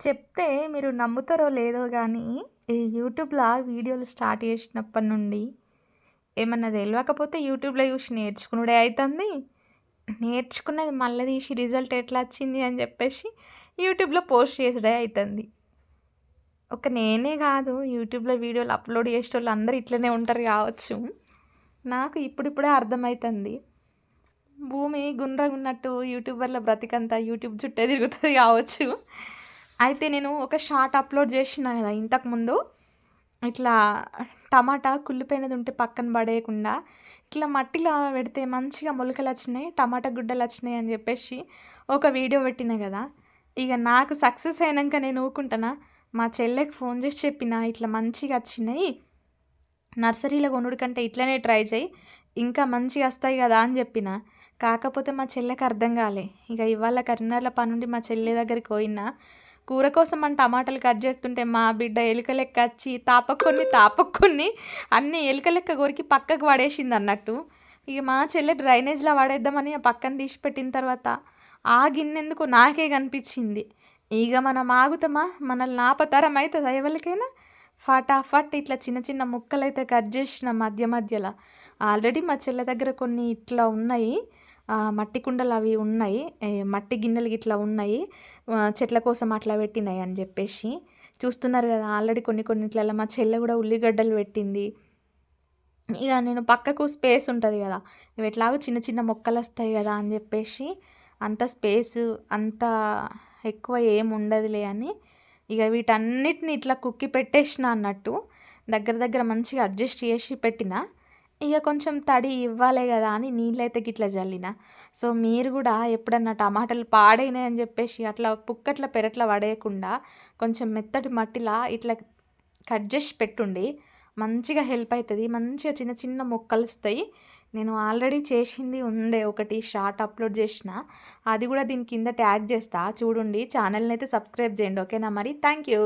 చెప్తే మీరు నమ్ముతారో లేదో కానీ ఈ యూట్యూబ్లో వీడియోలు స్టార్ట్ చేసినప్పటి నుండి ఏమన్నా తెలియకపోతే యూట్యూబ్లో చూసి నేర్చుకునుడే అవుతుంది నేర్చుకున్నది మళ్ళీ తీసి రిజల్ట్ ఎట్లా వచ్చింది అని చెప్పేసి యూట్యూబ్లో పోస్ట్ చేసుడే అవుతుంది ఒక నేనే కాదు యూట్యూబ్లో వీడియోలు అప్లోడ్ చేసే వాళ్ళు అందరూ ఇట్లనే ఉంటారు కావచ్చు. నాకు ఇప్పుడిప్పుడే అర్థమవుతుంది భూమి గుండ్రగున్నట్టు యూట్యూబర్ల బ్రతికంతా యూట్యూబ్ చుట్టే తిరుగుతుంది కావచ్చు. అయితే నేను ఒక షార్ట్ అప్లోడ్ చేసిన కదా ఇంతకుముందు. ఇట్లా టమాటా కుళ్ళిపోయినది ఉంటే పక్కన పడేయకుండా ఇట్లా మట్టిలో పెడితే మంచిగా మొలకలు వచ్చినాయి టమాటా గుడ్డలు వచ్చినాయి అని చెప్పేసి ఒక వీడియో పెట్టిన కదా. ఇక నాకు సక్సెస్ అయినాక నేను ఊకుంటానా మా చెల్లెకి ఫోన్ చేసి చెప్పిన ఇట్లా మంచిగా వచ్చినాయి. నర్సరీలో కొనుడు కంటే ఇట్లనే ట్రై చేయి ఇంకా మంచిగా వస్తాయి కదా అని చెప్పిన. కాకపోతే మా చెల్లెకి అర్థం కాలే. ఇక ఇవాళ కరీంనగర్లో పనుండి మా చెల్లె దగ్గరికి పోయినా కూర కోసం మన టమాటాలు కట్ చేస్తుంటే మా బిడ్డ ఎలుక లెక్క వచ్చి తాపక్కొని తాపక్కొని అన్ని ఎలుక లెక్క కొరికి పక్కకు పడేసింది అన్నట్టు. ఇక మా చెల్లె డ్రైనేజ్లో పడేద్దామని ఆ పక్కన తీసి పెట్టిన తర్వాత ఆ గిన్నెందుకు నాకే కనిపించింది. ఇక మనం ఆగుతామా? మనల్ని ఆపతరం అవుతుంది ఎవరికైనా? ఫటాఫట్ ఇట్లా చిన్న చిన్న ముక్కలు అయితే కట్ చేసిన మధ్య మధ్యలో. ఆల్రెడీ మా చెల్లె దగ్గర కొన్ని ఇట్లా ఉన్నాయి. మట్టి కుండలు అవి ఉన్నాయి. మట్టి గిన్నెలు ఇట్లా ఉన్నాయి. చెట్ల కోసం అట్లా పెట్టినాయి అని చెప్పేసి. చూస్తున్నారు కదా ఆల్రెడీ కొన్ని కొన్నిట్లలో మా చెల్లె కూడా ఉల్లిగడ్డలు పెట్టింది. ఇక నేను పక్కకు స్పేస్ ఉంటుంది కదా ఇవి ఎట్లాగో చిన్న చిన్న మొక్కలు వస్తాయి కదా అని చెప్పేసి అంత స్పేస్ అంత ఎక్కువ ఏం ఉండదులే అని ఇక వీటన్నిటిని ఇట్లా కుక్కి పెట్టేసిన అన్నట్టు దగ్గర దగ్గర మంచిగా అడ్జస్ట్ చేసి పెట్టిన. ఇక కొంచెం తడి ఇవ్వాలి కదా అని నీళ్ళైతే గిట్లా జల్లిన. సో మీరు కూడా ఎప్పుడన్నా టమాటాలు పాడైనాయి అని చెప్పేసి అట్లా పుక్కట్ల పెరట్ల పడేయకుండా కొంచెం మెత్తటి మట్టిలా ఇట్లా కట్ చేసి పెట్టుండి మంచిగా హెల్ప్ అవుతుంది మంచిగా చిన్న చిన్న మొక్కలు వస్తాయి. నేను ఆల్రెడీ చేసింది ఉండే ఒకటి షార్ట్ అప్లోడ్ చేసిన. అది కూడా దీని కింద ట్యాగ్ చేస్తా. చూడండి ఛానల్ని అయితే సబ్స్క్రైబ్ చేయండి. ఓకేనా మరి? Thank you.